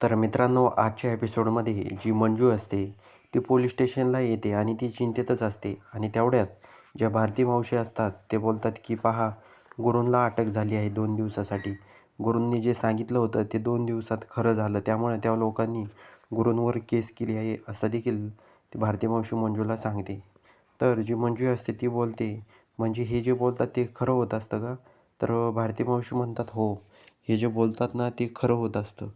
तर मित्रांनो आजच्या एपिसोडमध्ये जी मंजू असते ती पोलीस स्टेशनला येते आणि ती चिंतेतच असते. आणि तेवढ्यात ज्या भारती मावशी असतात ते बोलतात की पहा गुरूंला अटक झाली आहे दोन दिवसासाठी. गुरूंनी जे सांगितलं होतं ते दोन दिवसात खरं झालं. त्यामुळे त्या लोकांनी गुरूंवर केस केली आहे असं देखील ती भारती मावशी मंजूला सांगते. तर जी मंजू असते ती बोलते म्हणजे हे जे बोलतात ते खरं होत असतं का? तर भारती मावशी म्हणतात हो हे जे बोलतात ना ते खरं होत असतं.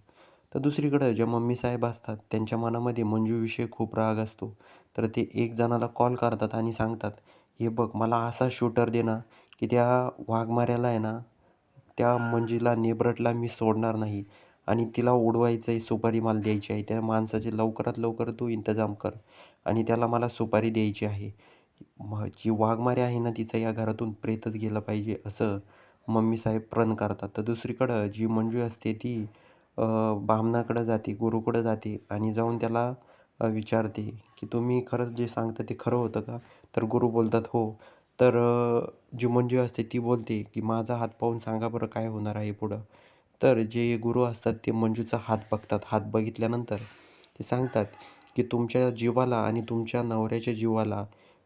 तर दुसरीकडं ज्या मम्मी साहेब असतात त्यांच्या मनामध्ये मंजूविषयी खूप राग असतो. तर ते एक जणाला कॉल करतात आणि सांगतात हे बघ मला असा शूटर दे ना की त्या वाघमाऱ्याला आहे ना त्या मंजूला नेबरटला मी सोडणार नाही आणि तिला उडवायचं आहे सुपारी मला द्यायची आहे त्या माणसाचे लवकरात लवकर तू इंतजाम कर आणि त्याला मला सुपारी द्यायची आहे. जी वाघमारी आहे ना तिचं या घरातून प्रेतच गेलं पाहिजे असं मम्मी साहेब प्रण करतात. तर दुसरीकडं जी मंजू असते ती बामणाकडं जाते गुरुकडं जाते आणि जाऊन त्याला विचारते की तुम्ही खरंच जे सांगता ते खरं होतं का? तर गुरु बोलतात हो. तर जी मंजू असते ती बोलते की माझा हात पाहून सांगा बरं काय होणार आहे पुढं. तर जे गुरु असतात ते मंजूचा हात बघतात हात बघितल्यानंतर ते सांगतात की तुमच्या जीवाला आणि तुमच्या नवऱ्याच्या जीवाला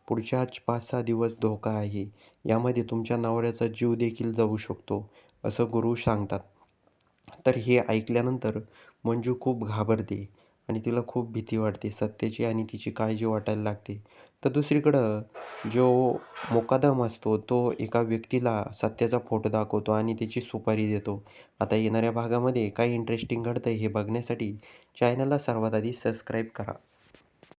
पुढच्या पाच सहा दिवस धोका आहे. यामध्ये तुमच्या नवऱ्याचा जीव देखील जाऊ शकतो. असं गुरु सांगतात. तर हे ऐकल्यानंतर मंजू खूप घाबरते आणि तिला खूप भीती वाटते सत्याची आणि तिची काळजी वाटायला लागते. तर दुसरीकडं जो मुकादम असतो तो एका व्यक्तीला सत्याचा फोटो दाखवतो आणि त्याची सुपारी देतो. आता येणाऱ्या भागामध्ये काय इंटरेस्टिंग घडतं हे बघण्यासाठी चॅनलला सर्वात आधी सबस्क्राईब करा.